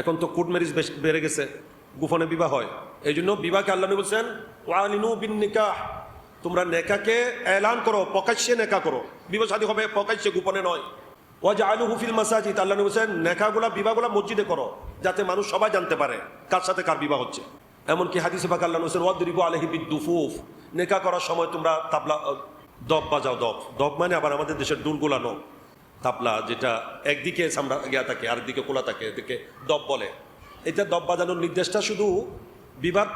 এখন তো court marriage বেড়ে গেছে, গোপনে বিবাহ হয়। এই জন্য বিবাহকে আল্লাহ বলছেন, ওয়ালিনু বিন নিকাহ। তোমরা নেকাকে এলান করো, প্রকাশ্যে নেকা করো। বিবাহ শাদী হবে, প্রকাশ্যে, গোপনে নয়। ওয়াজ আলু হুফিল মাসাজিদ, আল্লাহ বলছেন, নেকাগুলা, বিবাহগুলা মসজিদে করো, যাতে মানুষ সবাই জানতে পারে কার সাথে কার বিবাহ হচ্ছে। এমনকি হাদিসে পাক আল্লাহ হোসেন ওয়াদিবু আলহি বিদ্দুফুফ নেকা করার সময় তোমরা তাবলা দব বাজাও, দব। দব মানে আবার আমাদের দেশের দুলগুলানো তাবলা যেটা একদিকে সামরা গিয়া থাকে, আরেকদিকে খোলা থাকে এদিকে দব বলে। এটা দব বাজানোর নির্দেশটা শুধু বিবাহ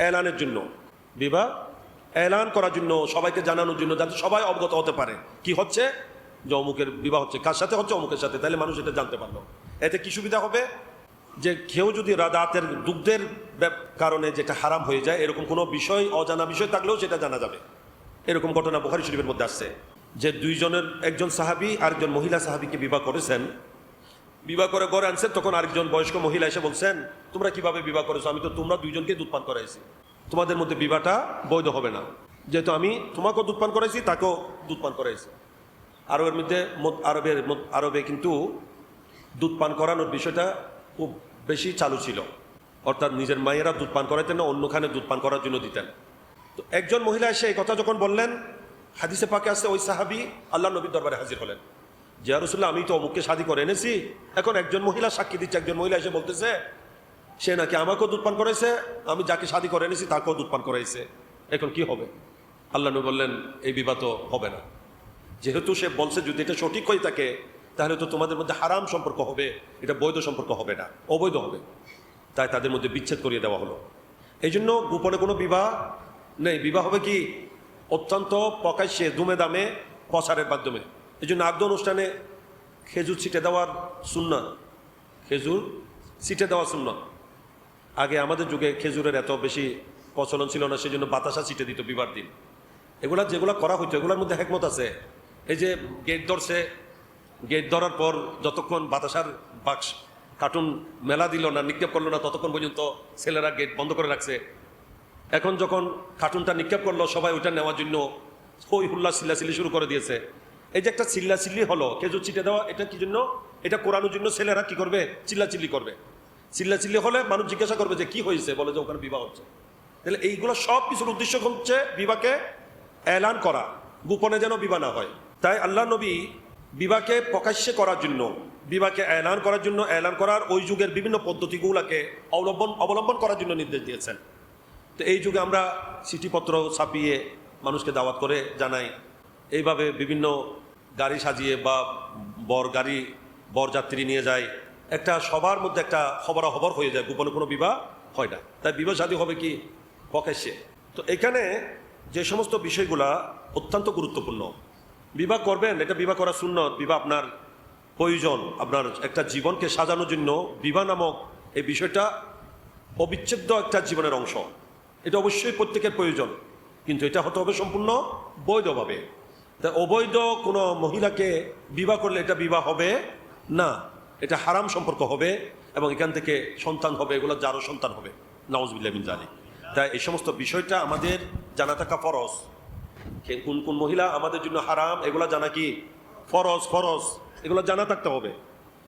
এলানের জন্য। বিবাহ এলান করার জন্য, সবাইকে জানানোর জন্য, যাতে সবাই অবগত হতে পারে। কি হচ্ছে? যে অমুকের বিবাহ হচ্ছে। কার সাথে হচ্ছে? অমুকের সাথে। তাহলে মানুষ এটা জানতে পারল। এতে কি সুবিধা হবে? যে কেউ যদি রাদাতের দুগ্ধের কারণে যেটা হারাম হয়ে যায়, এরকম কোনো বিষয়, অজানা বিষয় থাকলেও সেটা জানা যাবে। এরকম ঘটনা বুখারি শরীফের মধ্যে আসছে। যে দুইজনের একজন সাহাবি, আরেকজন মহিলা সাহাবিকে বিবাহ করেছেন। বিবাহ করে ঘরে আনছেন, তখন আরেকজন বয়স্ক মহিলা এসে বলছেন, তোমরা কীভাবে বিবাহ করেছ? আমি তো তোমরা দুইজনকে দুধ পান করাইছি। তোমাদের মধ্যে বিবাহটা বৈধ হবে না। যেহেতু আমি তোমাকেও দুধ পান করাইছি, তাকেও দুধ পান করাইছি। আরবের মধ্যে আরবের আরবে কিন্তু দুধ পান করানোর বিষয়টা খুব বেশি চালু ছিল। অর্থাৎ নিজের মায়েরা দুধ পান করাইতেন না, অন্যখানে দুধ পান করার জন্য দিতেন। তো একজন মহিলা এসে এই কথা যখন বললেন হাদিসে পাকে আসছে ওই সাহাবি আল্লাহ নবীর দরবারে হাজির হলেন। জিয়া রসুল্লাহ আমি তো অমুককে শাদি করে এনেছি। এখন একজন মহিলা সাক্ষী দিচ্ছে, একজন মহিলা এসে বলতেছে, সে নাকি আমাকেও দুধ পান করাইছে? আমি যাকে শাদি করে এনেছি, তাকেও দুধ পান করাইছে। এখন কি হবে? আল্লাহ নবী বললেন, এই বিবাহ তো হবে না। যেহেতু সে বলছে, যদি এটা সঠিক হয়ে থাকে, তাহলে তো তোমাদের মধ্যে হারাম সম্পর্ক হবে। এটা বৈধ সম্পর্ক হবে না, অবৈধ হবে। তাই তাদের মধ্যে বিচ্ছেদ করিয়ে দেওয়া হলো। এই জন্য গোপনে কোনো বিবাহ নেই। বিবাহ হবে কি? অত্যন্ত প্রকাশ্যে দুমে দামে প্রচারের মাধ্যমে। এই জন্য আগ্ধ অনুষ্ঠানে খেজুর ছিটে দেওয়ার শূন্য খেজুর ছিটে দেওয়া শূন্য আগে আমাদের যুগে খেজুরের এত বেশি প্রচলন ছিল না সেই জন্য বাতাসা ছিটে দিত বিবার দিন। এগুলা যেগুলো করা হইতো, এগুলোর মধ্যে হেকমত আছে। এই যে গেট ধরছে, গেট ধরার পর যতক্ষণ বাতাসার বাক্স কার্টুন মেলা দিল না নিক্ষেপ করল না, ততক্ষণ পর্যন্ত ছেলেরা গেট বন্ধ করে রাখছে। এখন যখন কার্টুনটা নিক্ষেপ করল, সবাই ওইটা নেওয়ার জন্য হই হুল্লা চিল্লাচিল্লি শুরু করে দিয়েছে। এই যে একটা চিল্লাচিল্লি হলো, খেজুর ছিটে দেওয়া, এটা কি জন্য? এটা কোরআনোর জন্য ছেলেরা কি করবে? চিল্লাচিল্লি করবে। চিল্লাচিল্লি হলে মানুষ জিজ্ঞাসা করবে যে, কি হয়েছে? বলে যে, ওখানে বিবাহ হচ্ছে। তাহলে এইগুলো সব কিছুর উদ্দেশ্য হচ্ছে বিবাহকে এলান করা, গোপনে যেন বিবাহ না হয়। তাই আল্লাহ নবী বিবাহকে প্রকাশ্যে করার জন্য, বিবাহকে এলান করার জন্য, এলান করার ওই যুগের বিভিন্ন পদ্ধতিগুলোকে অবলম্বন অবলম্বন করার জন্য নির্দেশ দিয়েছেন। তো এই যুগে আমরা চিঠিপত্র ছাপিয়ে মানুষকে দাওয়াত করে জানাই। এইভাবে বিভিন্ন গাড়ি সাজিয়ে বা বর গাড়ি বরযাত্রী নিয়ে যায়। একটা সবার মধ্যে একটা খবরাখবর হয়ে যায়, গোপনে কোনো বিবাহ হয় না। তাই বিবাহ শাদী হবে কি? প্রকাশ্যে। তো এখানে যে সমস্ত বিষয়গুলা অত্যন্ত গুরুত্বপূর্ণ। বিবাহ করবেন, এটা বিবাহ করা শূন্য বিবাহ আপনার প্রয়োজন, আপনার একটা জীবনকে সাজানোর জন্য বিবাহ নামক এই বিষয়টা অবিচ্ছেদ্য একটা জীবনের অংশ। এটা অবশ্যই প্রত্যেকের প্রয়োজন। কিন্তু এটা হতে হবে সম্পূর্ণ বৈধভাবে। তা অবৈধ কোনো মহিলাকে বিবাহ করলে এটা বিবাহ হবে? না, এটা হারাম সম্পর্ক হবে এবং এখান থেকে সন্তান হবে, এগুলো যারও সন্তান হবে। নওয়াজবিল্লাহ বিন জানি তাই এই সমস্ত বিষয়টা আমাদের জানা থাকা ফরজ। কোন কোন মহিলা আমাদের জন্য হারাম, এগুলা জানা কি? ফরজ ফরজ। এগুলো জানা থাকতে হবে।